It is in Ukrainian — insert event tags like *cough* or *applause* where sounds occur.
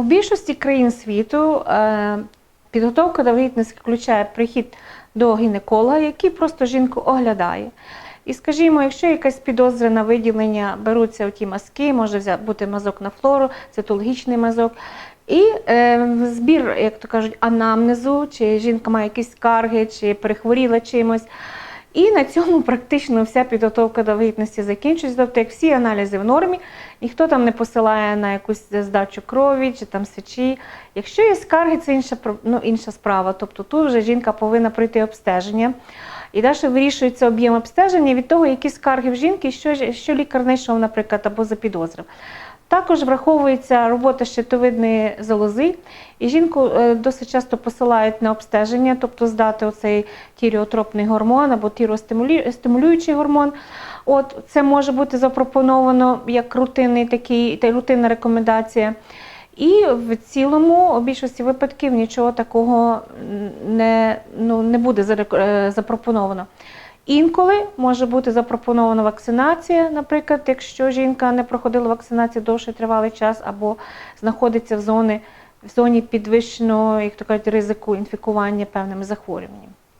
У більшості країн світу е, підготовка до вагітності включає прихід до гінеколога, який просто жінку оглядає. І скажімо, якщо якась підозра на виділення, беруться ті мазки, може бути мазок на флору, цитологічний мазок. І е, збір, як то кажуть, анамнезу, чи жінка має якісь скарги, чи перехворіла чимось. І на цьому *laughs* практично вся підготовка до вагітності закінчується. Тобто, як всі аналізи в нормі, ніхто там не посилає на якусь здачу крові чи там сечі. Якщо є скарги, це інша, ну, інша справа. Тобто тут вже жінка повинна пройти обстеження. І далі вирішується об'єм обстеження від того, які скарги в жінки, що, що лікар знайшов, наприклад, або запідозрив. Також враховується робота щитовидної залози, і жінку е, досить часто посилають на обстеження, тобто здати оцей тіріотропний гормон або тіростимулюючий гормон. От це може бути запропоновано як рутинний такий, та рутинна рекомендація. І в цілому, у більшості випадків, нічого такого не, ну, не буде е, запропоновано. Інколи може бути запропонована вакцинація, наприклад, якщо жінка не проходила вакцинацію довший тривалий час або знаходиться в зоні, в зоні підвищеного, як то кажуть, ризику інфікування певними захворюваннями.